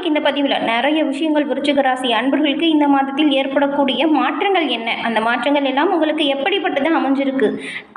இன்னைக்கு இந்த பதிவில் நிறைய விஷயங்கள் விருச்சிக ராசி அன்பர்களுக்கு இந்த மாதத்தில் ஏற்படக்கூடிய மாற்றங்கள் என்ன? அந்த மாற்றங்கள் எல்லாம் உங்களுக்கு எப்படிப்பட்டது அமைஞ்சிருக்கு?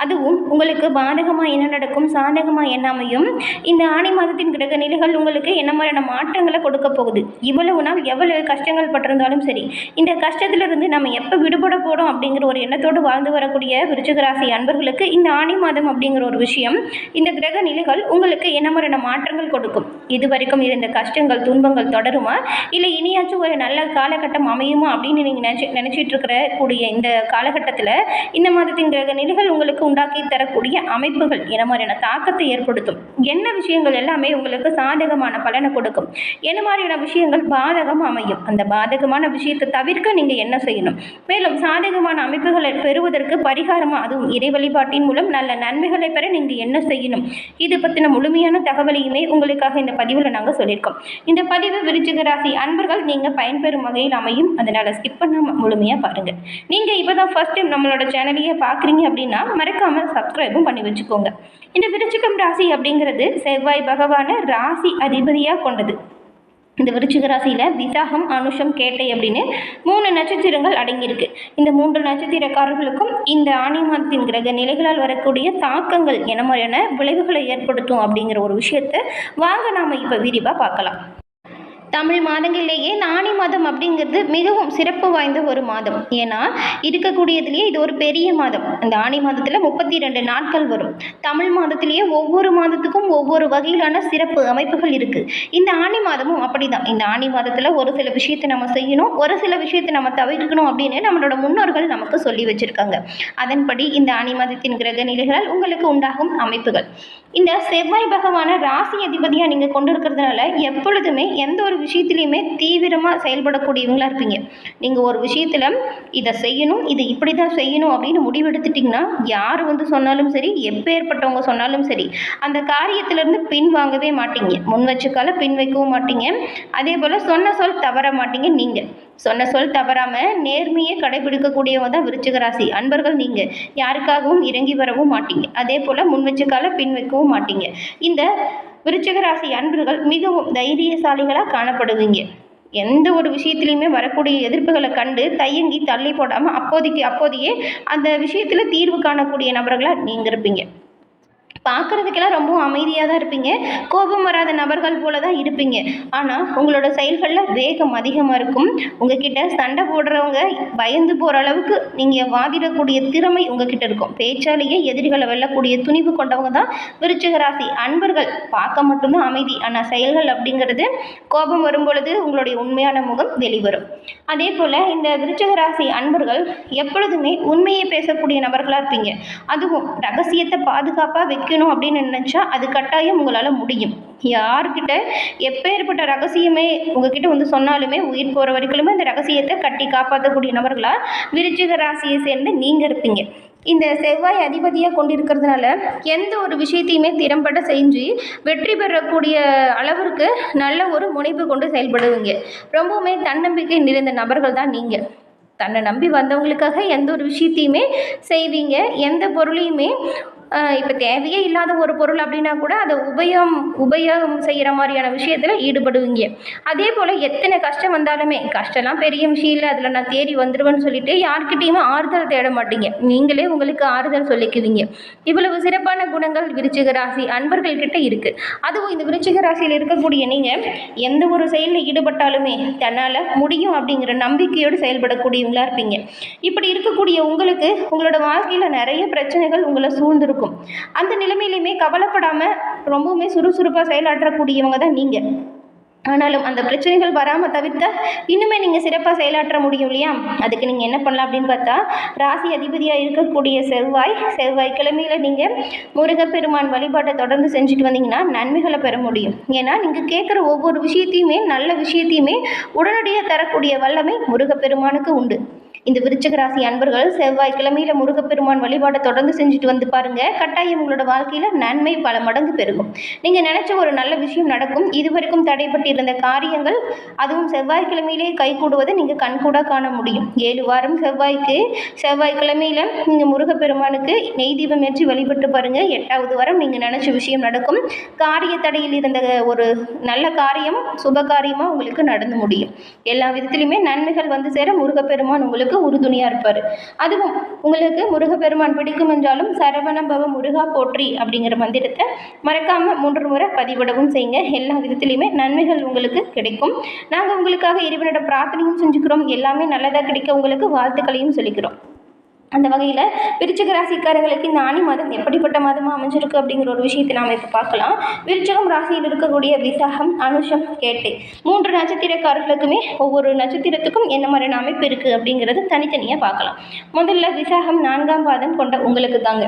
அதுவும் உங்களுக்கு பாதகமாக என்ன நடக்கும் சாதகமாக என்ன அமையும்? இந்த ஆணி மாதத்தின் கிரக நிலைகள் உங்களுக்கு என்ன மாதிரியான மாற்றங்களை கொடுக்க போகுது? இவ்வளவு நாள் எவ்வளவு கஷ்டங்கள் பட்டிருந்தாலும் சரி இந்த கஷ்டத்திலிருந்து நம்ம எப்போ விடுபட போகிறோம் அப்படிங்கிற ஒரு எண்ணத்தோடு வாழ்ந்து வரக்கூடிய விருச்சிகராசி அன்பர்களுக்கு இந்த ஆணி மாதம் அப்படிங்கிற ஒரு விஷயம் இந்த கிரக நிலைகள் உங்களுக்கு என்ன மாதிரியான மாற்றங்கள் கொடுக்கும்? இது வரைக்கும் இருந்த கஷ்டங்கள் துன்பங்கள் தொடருமா? இல்லை இனியாச்சும் ஒரு நல்ல காலகட்டம் அமையுமா அப்படின்னு நீங்கள் நினச்சி நினச்சிட்டு இருக்கிற கூடிய இந்த காலகட்டத்தில் இந்த மாதத்தின் கிரக நிலைகள் உங்களுக்கு உண்டாக்கி தரக்கூடிய அமைப்புகள் என்ன மாதிரியான தாக்கத்தை ஏற்படுத்தும். என்ன விஷயங்கள் எல்லாமே உங்களுக்கு சாதகமான பலனை கொடுக்கும். என்ன மாதிரியான விஷயங்கள் பாதகம் அமையும். அந்த பாதகமான விஷயத்தை தவிர்க்க நீங்கள் என்ன செய்யணும்? மேலும் சாதகமான அமைப்புகளை பெறுவதற்கு பரிகாரமாக அதுவும் இறை வழிபாட்டின் மூலம் நல்ல நன்மைகளை பெற நீங்கள் என்ன செய்யணும்? இது பற்றின முழுமையான தகவலையுமே உங்களுக்காக இந்த பதிவில் நாங்கள் சொல்லியிருக்கோம். இந்த பதிவு விருச்சிக ராசி அன்பர்கள் நீங்கள் பயன்பெறும் வகையில் அமையும். அதனால் ஸ்கிப் பண்ணாமல் முழுமையாக பாருங்கள் நீங்கள் இப்போ தான் ஃபஸ்ட் டைம் நம்மளோட சேனலையே பார்க்குறீங்க அப்படின்னா மறக்காமல் சப்ஸ்கிரைபும் பண்ணி வச்சுக்கோங்க. இந்த விருச்சிகம் ராசி அப்படிங்கிறது செவ்வாய் பகவான ராசி அதிபதியாக கொண்டது. இந்த விருச்சிக ராசியில் விசாகம் அனுஷம் கேட்டை அப்படின்னு மூணு நட்சத்திரங்கள் அடங்கியிருக்கு. இந்த மூன்று நட்சத்திரக்காரர்களுக்கும் இந்த ஆணி மாதத்தின் கிரக நிலைகளால் வரக்கூடிய தாக்கங்கள் என மாதிரியான விளைவுகளை ஏற்படுத்தும் அப்படிங்கிற ஒரு விஷயத்தை வாங்க நாம் இப்போ விரிவாக பார்க்கலாம். தமிழ் மாதங்களிலேயே இந்த ஆணி மாதம் அப்படிங்கிறது மிகவும் சிறப்பு வாய்ந்த ஒரு மாதம். ஏன்னா இருக்கக்கூடியதுலேயே இது ஒரு பெரிய மாதம். அந்த ஆணி மாதத்தில் முப்பத்தி ரெண்டு நாட்கள் வரும். தமிழ் மாதத்திலேயே ஒவ்வொரு மாதத்துக்கும் ஒவ்வொரு வகையிலான சிறப்பு அமைப்புகள் இருக்குது இந்த ஆணி மாதமும் அப்படிதான். இந்த ஆணி மாதத்தில் ஒரு சில விஷயத்தை நம்ம செய்யணும் ஒரு சில விஷயத்தை நம்ம தவிர்க்கணும் அப்படின்னு நம்மளோட முன்னோர்கள் நமக்கு சொல்லி வச்சுருக்காங்க. அதன்படி இந்த ஆணி மாதத்தின் கிரக நிலைகளால் உங்களுக்கு உண்டாகும் அமைப்புகள். இந்த செவ்வாய் பகவான ராசி அதிபதியாக நீங்கள் கொண்டு இருக்கிறதுனால எப்பொழுதுமே எந்த ஒரு விஷயத்துலையுமே தீவிரமாக செயல்படக்கூடியவங்களா இருப்பீங்க. நீங்கள் ஒரு விஷயத்தில் இதை செய்யணும் இது இப்படி தான் செய்யணும் அப்படின்னு முடிவெடுத்துட்டிங்கன்னா யார் வந்து சொன்னாலும் சரி எப்பேற்பட்டவங்க சொன்னாலும் சரி அந்த காரியத்திலேருந்து பின் வாங்கவே மாட்டீங்க. முன் வச்சுக்கால பின் வைக்கவும் மாட்டீங்க. அதே போல் சொன்ன சொல் தவற மாட்டீங்க நீங்கள் சொன்ன சொல் தவறாமல் நேர்மையை கடைபிடிக்கக்கூடியவங்க தான் விருச்சிக ராசி அன்பர்கள் நீங்கள் யாருக்காகவும் இறங்கி வரவும் மாட்டீங்க. அதே போல் முன் வச்சுக்கால பின் வைக்கவும் மாட்டீங்க. இந்த விருச்சிகராசி அன்பர்கள் மிகவும் தைரியசாலிகளாக காணப்படுவீங்க. எந்த ஒரு விஷயத்துலையுமே வரக்கூடிய எதிர்ப்புகளை கண்டு தயங்கி தள்ளி போடாமல் அப்போதைக்கு அப்போதையே அந்த விஷயத்தில் தீர்வு காணக்கூடிய நபர்களாக நீங்கள் இருப்பீங்க. பார்க்குறதுக்கெல்லாம் ரொம்ப அமைதியாக தான் இருப்பீங்க. கோபம் வராத நபர்கள் போல தான் இருப்பீங்க. ஆனால் உங்களோட செயல்களில் வேகம் அதிகமாக இருக்கும். உங்ககிட்ட சண்டை போடுறவங்க பயந்து போகிற அளவுக்கு நீங்கள் வாதிடக்கூடிய திறமை உங்ககிட்ட இருக்கும். பேச்சாலேயே எதிரிகளை வெல்லக்கூடிய துணிவு கொண்டவங்க தான் விருச்சிக ராசி. அன்பர்கள் பார்க்க மட்டும்தான் அமைதி. ஆனால் செயல்கள் அப்படிங்கிறது கோபம் வரும் பொழுது உங்களுடைய உண்மையான முகம் வெளிவரும். அதே போல் இந்த விருச்சிக ராசி அன்பர்கள் எப்பொழுதுமே உண்மையை பேசக்கூடிய நபர்களாக இருப்பீங்க. அதுவும் ரகசியத்தை பாதுகாப்பாக வைக்க வைக்கணும் அப்படின்னு நினச்சா அது கட்டாயம் உங்களால் முடியும். யார்கிட்ட எப்பேற்பட்ட ரகசியமே உங்ககிட்ட வந்து சொன்னாலுமே உயிர் போகிற வரைக்குமே அந்த ரகசியத்தை கட்டி காப்பாற்றக்கூடிய நபர்களாக விருச்சிக ராசியை சேர்ந்து நீங்கள் இருப்பீங்க. இந்த செவ்வாய் அதிபதியாக கொண்டிருக்கிறதுனால எந்த ஒரு விஷயத்தையுமே திறம்பட செஞ்சு வெற்றி பெறக்கூடிய அளவிற்கு நல்ல ஒரு முனைப்பு கொண்டு செயல்படுவீங்க. ரொம்பவுமே தன்னம்பிக்கை நிறைந்த நபர்கள் தான் நீங்கள் தன்னை நம்பி வந்தவங்களுக்காக எந்த ஒரு விஷயத்தையுமே செய்வீங்க. எந்த பொருளையுமே இப்போ தேவையே இல்லாத ஒரு பொருள் அப்படின்னா கூட அதை உபயோகம் உபயோகம் செய்கிற மாதிரியான விஷயத்தில் ஈடுபடுவீங்க. அதே போல் எத்தனை கஷ்டம் வந்தாலுமே கஷ்டம்லாம் பெரிய விஷயம் இல்லை அதில் நான் தேடி வந்துடுவேன்னு சொல்லிட்டு யார்கிட்டேயுமே ஆறுதல் தேட மாட்டீங்க. நீங்களே உங்களுக்கு ஆறுதல் சொல்லிக்குவீங்க. இவ்வளவு சிறப்பான குணங்கள் விருச்சிக ராசி அன்பர்கள்கிட்ட இருக்குது அதுவும் இந்த விருச்சிக ராசியில் இருக்கக்கூடிய நீங்கள் எந்த ஒரு செயலில் ஈடுபட்டாலுமே தன்னால் முடியும் அப்படிங்கிற நம்பிக்கையோடு செயல்படக்கூடியவங்களா இருப்பீங்க. இப்படி இருக்கக்கூடிய உங்களுக்கு உங்களோட வாழ்க்கையில் நிறைய பிரச்சனைகள் உங்களை இருக்கும் அந்த நிலைமையிலையுமே கவலைப்படாமல் ரொம்பவுமே சுறுசுறுப்பாக செயலாற்றக்கூடியவங்க தான் நீங்கள் ஆனாலும் அந்த பிரச்சனைகள் வராமல் தவிர்த்த இன்னுமே நீங்கள் சிறப்பாக செயலாற்ற முடியும் இல்லையா? அதுக்கு நீங்கள் என்ன பண்ணலாம் அப்படின்னு பார்த்தா ராசி அதிபதியாக இருக்கக்கூடிய செவ்வாய் செவ்வாய் கிழமையில் நீங்கள் முருகப்பெருமான் வழிபாட்டை தொடர்ந்து செஞ்சுட்டு வந்தீங்கன்னா நன்மைகளை பெற முடியும். ஏன்னா நீங்கள் கேட்குற ஒவ்வொரு விஷயத்தையுமே நல்ல விஷயத்தையுமே உடனடியாக தரக்கூடிய வல்லமை முருகப்பெருமானுக்கு உண்டு. இந்த விருச்சிக ராசி அன்பர்கள் செவ்வாய்க்கிழமையில் முருகப்பெருமான் வழிபாடை தொடர்ந்து செஞ்சுட்டு வந்து பாருங்க. கட்டாயம் உங்களோட வாழ்க்கையில் நன்மை பல மடங்கு பெருகும். நீங்கள் நினச்ச ஒரு நல்ல விஷயம் நடக்கும். இதுவரைக்கும் தடைப்பட்டிருந்த காரியங்கள் அதுவும் செவ்வாய்க்கிழமையிலே கைகூடுவதை நீங்கள் கண்கூடாக காண முடியும். ஏழு வாரம் செவ்வாய்க்கு செவ்வாய்க்கிழமையில் நீங்கள் முருகப்பெருமானுக்கு நெய் தீபம் ஏற்றி வழிபட்டு பாருங்கள் எட்டாவது வாரம் நீங்கள் நினச்ச விஷயம் நடக்கும். காரிய தடையில் இருந்த ஒரு நல்ல காரியம் சுப காரியமாக உங்களுக்கு நடந்து முடியும். எல்லா விதத்திலுமே நன்மைகள் வந்து சேர முருகப்பெருமான் உங்களுக்கு உறுதுணையாக இருப்பார். அதுவும் உங்களுக்கு முருகப்பெருமான் பிடிக்கும் என்றாலும் சரவணம்பவ முருகா போற்றி அப்படிங்கிற மந்திரத்தை மறக்காமல் மூன்று முறை பதிவிடவும் செய்யுங்க. எல்லா விதத்துலையுமே நன்மைகள் உங்களுக்கு கிடைக்கும். நாங்கள் உங்களுக்காக இறைவனோட பிரார்த்தனையும் செஞ்சுக்கிறோம். எல்லாமே நல்லதாக கிடைக்க உங்களுக்கு வாழ்த்துக்களையும் சொல்லிக்கிறோம். அந்த வகையில் விருச்சிக ராசிக்காரங்களுக்கு இந்த ஆணி மாதம் எப்படிப்பட்ட மாதமாக அமைஞ்சிருக்கு அப்படிங்கிற ஒரு விஷயத்தை நாம் இப்போ பார்க்கலாம். விருச்சகம் ராசியில் இருக்கக்கூடிய விசாகம் அனுஷம் கேட்டை மூன்று நட்சத்திரக்காரர்களுக்குமே ஒவ்வொரு நட்சத்திரத்துக்கும் என்ன மாதிரியான அமைப்பு இருக்குது அப்படிங்கிறது தனித்தனியாக பார்க்கலாம். முதல்ல விசாகம் நான்காம் பாதம் கொண்ட உங்களுக்கு தாங்க.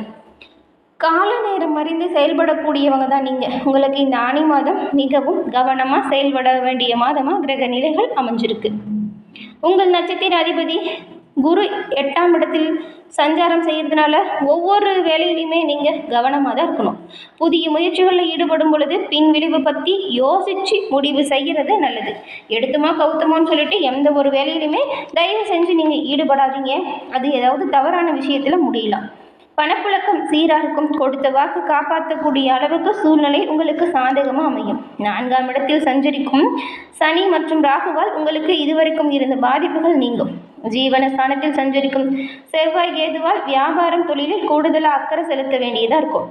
கால நேரம் அறிந்து செயல்படக்கூடியவங்க தான் நீங்கள் உங்களுக்கு இந்த ஆணி மாதம் மிகவும் கவனமாக செயல்பட வேண்டிய மாதமாக கிரக நிலைகள் அமைஞ்சிருக்கு. உங்கள் நட்சத்திர அதிபதி குரு எட்டாம் இடத்தில் சஞ்சாரம் செய்கிறதுனால ஒவ்வொரு வேலையிலையுமே நீங்கள் கவனமாக தான் இருக்கணும். புதிய முயற்சிகளில் ஈடுபடும் பொழுது பின் விளைவு பற்றி யோசித்து முடிவு செய்கிறது நல்லது. எடுத்துமா கவுத்தமான்னு சொல்லிட்டு எந்த ஒரு வேலையிலுமே தயவு செஞ்சு நீங்கள் ஈடுபடாதீங்க. அது ஏதாவது தவறான விஷயத்தில் முடியலாம். பணப்புழக்கம் சீராக இருக்கும். கொடுத்த வாக்கு காப்பாற்றக்கூடிய அளவுக்கு சூழ்நிலை உங்களுக்கு சாதகமாக அமையும். நான்காம் இடத்தில் சஞ்சரிக்கும் சனி மற்றும் ராகுவால் உங்களுக்கு இதுவரைக்கும் இருந்த பாதிப்புகள் நீங்கும். ஜீவன ஸ்தானத்தில் சஞ்சரிக்கும் செவ்வாய் கேதுவால் வியாபாரம் தொழிலில் கூடுதலாக அக்கறை செலுத்த வேண்டியதாக இருக்கும்.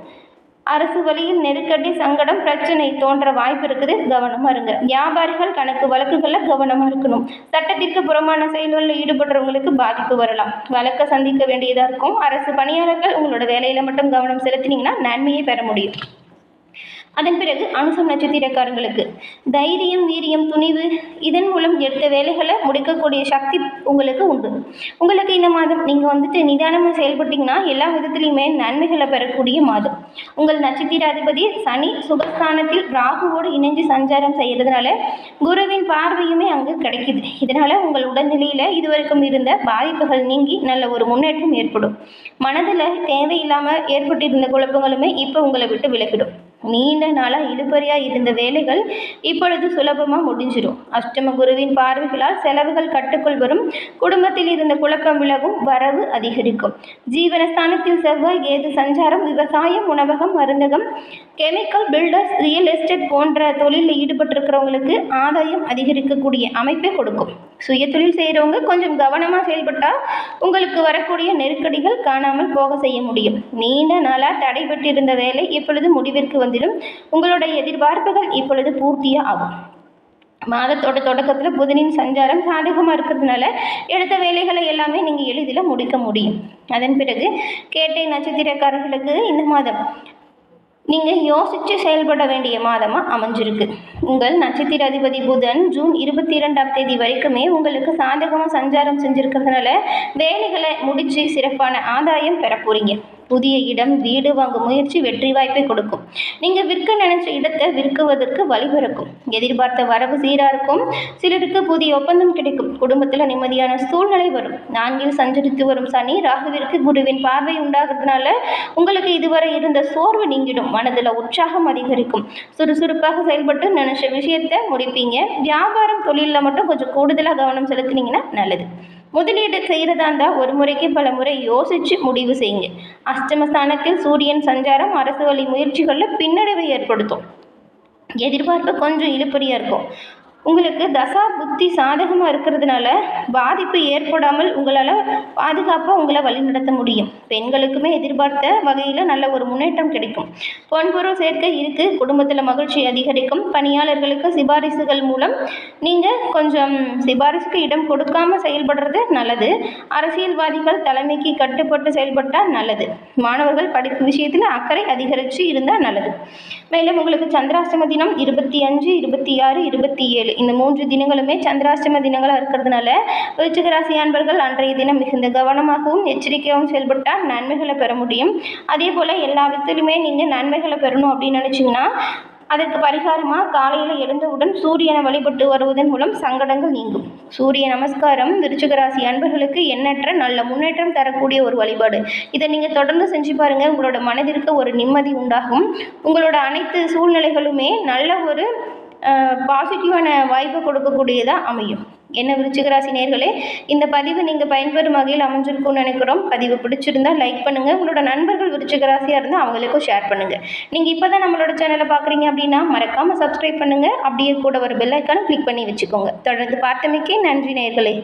அரசு வழியில் நெருக்கடி சங்கடம் பிரச்சனை தோன்ற வாய்ப்பு இருக்குது. கவனமாக இருங்க. வியாபாரிகள் கணக்கு வழக்குகளில் கவனமாக இருக்கணும். சட்டத்திற்கு புறமான செயல்களில் ஈடுபடுறவங்களுக்கு பாதிப்பு வரலாம். வழக்கை சந்திக்க வேண்டியதாக இருக்கும். அரசு பணியாளர்கள் உங்களோட வேலையில் மட்டும் கவனம் செலுத்தினீங்கன்னா நன்மையை பெற முடியும். அதன் பிறகு அனுசம் நட்சத்திரக்காரங்களுக்கு தைரியம் வீரியம் துணிவு இதன் மூலம் எடுத்த வேலைகளை முடிக்கக்கூடிய சக்தி உங்களுக்கு உண்டு. உங்களுக்கு இந்த மாதம் நீங்கள் வந்துட்டு நிதானமாக செயல்பட்டீங்கன்னா எல்லா விதத்துலையுமே நன்மைகளை பெறக்கூடிய மாதம். உங்கள் நட்சத்திர அதிபதி சனி சுகஸ்தானத்தில் ராகுவோடு இணைஞ்சு சஞ்சாரம் செய்கிறதுனால குருவின் பார்வையுமே அங்கு கிடைக்குது. இதனால் உங்கள் உடல்நிலையில் இதுவரைக்கும் இருந்த பாதிப்புகள் நீங்கி நல்ல ஒரு முன்னேற்றம் ஏற்படும். மனதில் தேவையில்லாமல் ஏற்பட்டிருந்த குழப்பங்களுமே இப்போ உங்களை விட்டு விலகிடும். நீண்ட நாளாக இழுபறியாக இருந்த வேலைகள் இப்பொழுது சுலபமாக முடிஞ்சிடும். அஷ்டம குருவின் பார்வைகளால் செலவுகள் கட்டுக்குள் வரும். குடும்பத்தில் இருந்த குழப்பம் விலகும் வரவு அதிகரிக்கும். ஜீவனஸ்தானத்தில் செவ்வாய் ஏது சஞ்சாரம் விவசாயம் உணவகம் மருந்தகம் கெமிக்கல் பில்டர்ஸ் ரியல் எஸ்டேட் போன்ற தொழிலில் ஈடுபட்டிருக்கிறவங்களுக்கு ஆதாயம் அதிகரிக்கக்கூடிய அமைப்பை கொடுக்கும். சுய தொழில் செய்கிறவங்க கொஞ்சம் கவனமாக செயல்பட்டால் உங்களுக்கு வரக்கூடிய நெருக்கடிகள் காணாமல் போக செய்ய முடியும். நீண்ட நாளாக தடைபட்டிருந்த வேலை இப்பொழுது முடிவிற்கு வந்து வந்துடும். உங்களுடைய எதிர்பார்ப்புகள் இப்பொழுது பூர்த்தியாக ஆகும் மாதத்தோட தொடக்கத்தில் புதனின் சஞ்சாரம் சாதகமாக இருக்கிறதுனால எடுத்த வேலைகளை எல்லாமே நீங்கள் எளிதில் முடிக்க முடியும். அதன் பிறகு கேட்டை நட்சத்திரக்காரர்களுக்கு இந்த மாதம் நீங்கள் யோசித்து செயல்பட வேண்டிய மாதமாக அமைஞ்சிருக்கு. உங்கள் நட்சத்திர அதிபதி புதன் ஜூன் இருபத்தி இரண்டாம் தேதி வரைக்குமே உங்களுக்கு சாதகமாக சஞ்சாரம் செஞ்சுருக்கிறதுனால வேலைகளை முடித்து சிறப்பான ஆதாயம் பெற போகிறீங்க புதிய இடம் வீடு வாங்கும் முயற்சி வெற்றி வாய்ப்பை கொடுக்கும். நீங்கள் விற்க நினைச்ச இடத்தை விற்குவதற்கு வழிபிறக்கும் எதிர்பார்த்த வரவு சீராக இருக்கும். சிலருக்கு புதிய ஒப்பந்தம் கிடைக்கும். குடும்பத்தில் நிம்மதியான சூழ்நிலை வரும். நான்கில் சஞ்சரித்து வரும் சனி ராகுவிற்கு குருவின் பார்வை உண்டாகிறதுனால உங்களுக்கு இதுவரை இருந்த சோர்வு நீங்கிடும். மனதில் உற்சாகம் அதிகரிக்கும். சுறுசுறுப்பாக செயல்பட்டு நினைச்ச விஷயத்தை முடிப்பீங்க. வியாபாரம் தொழிலில் மட்டும் கொஞ்சம் கூடுதலாக கவனம் செலுத்தினீங்கன்னா நல்லது. முதலீடு செய்கிறதா இருந்தால் ஒரு முறைக்கு பல முறை யோசித்து முடிவு செய்யுங்க. அஷ்டமஸ்தானத்தில் சூரியன் சஞ்சாரம் அரசு வழி முயற்சிகளில் பின்னடைவை ஏற்படுத்தும். எதிர்பார்ப்பு கொஞ்சம் இழுப்பறியாக இருக்கும். உங்களுக்கு தசா புத்தி சாதகமாக இருக்கிறதுனால பாதிப்பு ஏற்படாமல் உங்களால் பாதுகாப்பாக உங்களை வழிநடத்த முடியும். பெண்களுக்குமே எதிர்பார்த்த வகையில் நல்ல ஒரு முன்னேற்றம் கிடைக்கும். பொன்பொருள் சேர்க்கை இருக்குது குடும்பத்தில் மகிழ்ச்சி அதிகரிக்கும். பணியாளர்களுக்கு சிபாரிசுகள் மூலம் நீங்கள் கொஞ்சம் சிபாரிசுக்கு இடம் கொடுக்காம செயல்படுறது நல்லது. அரசியல்வாதிகள் தலைமைக்கு கட்டுப்பட்டு செயல்பட்டால் நல்லது. மாணவர்கள் படிப்பு விஷயத்தில் அக்கறை அதிகரித்து இருந்தால் நல்லது. மேலும் உங்களுக்கு சந்திராஷ்டம தினம் இருபத்தி அஞ்சு இருபத்தி ஆறு இருபத்தி ஏழு இந்த மூன்று தினங்களுமே சந்திராஷ்டம தினங்களாக இருக்கிறதுனால விருச்சிகராசி அன்பர்கள் அன்றைய தினம் மிகுந்த கவனமாகவும் எச்சரிக்கையாகவும் செயல்பட்டால் நன்மைகளை பெற முடியும். அதே போல் எல்லா விதத்திலுமே நீங்கள் நன்மைகளை பெறணும் அப்படின்னு நினச்சிங்கன்னா அதற்கு பரிகாரமாக காலையில் எழுந்தவுடன் சூரியனை வழிபட்டு வருவதன் மூலம் சங்கடங்கள் நீங்கும். சூரிய நமஸ்காரம் விருச்சிகராசி அன்பர்களுக்கு எண்ணற்ற நல்ல முன்னேற்றம் தரக்கூடிய ஒரு வழிபாடு. இதை நீங்கள் தொடர்ந்து செஞ்சு பாருங்கள் உங்களோட மனதிற்கு ஒரு நிம்மதி உண்டாகும். உங்களோட அனைத்து சூழ்நிலைகளுமே நல்ல ஒரு பாசிட்டிவான வாய்ப்பை கொடுக்கக்கூடியதாக அமையும். என்ன விருச்சிகராசி நேர்களே இந்த பதிவு நீங்கள் பயன்பெறும் வகையில் அமைஞ்சிருக்கும்னு நினைக்கிறோம். பதிவு பிடிச்சிருந்தா லைக் பண்ணுங்கள் உங்களோட நண்பர்கள் விருச்சிகராசியாக இருந்தால் அவங்களுக்கும் ஷேர் பண்ணுங்கள் நீங்கள் இப்போ தான் நம்மளோட சேனலை பார்க்குறீங்க அப்படின்னா மறக்காமல் சப்ஸ்கிரைப் பண்ணுங்கள் அப்படியே கூட ஒரு பெல் ஐக்கானும் கிளிக் பண்ணி வச்சுக்கோங்க. தொடர்ந்து பார்த்தமைக்கே நன்றி நேர்களே.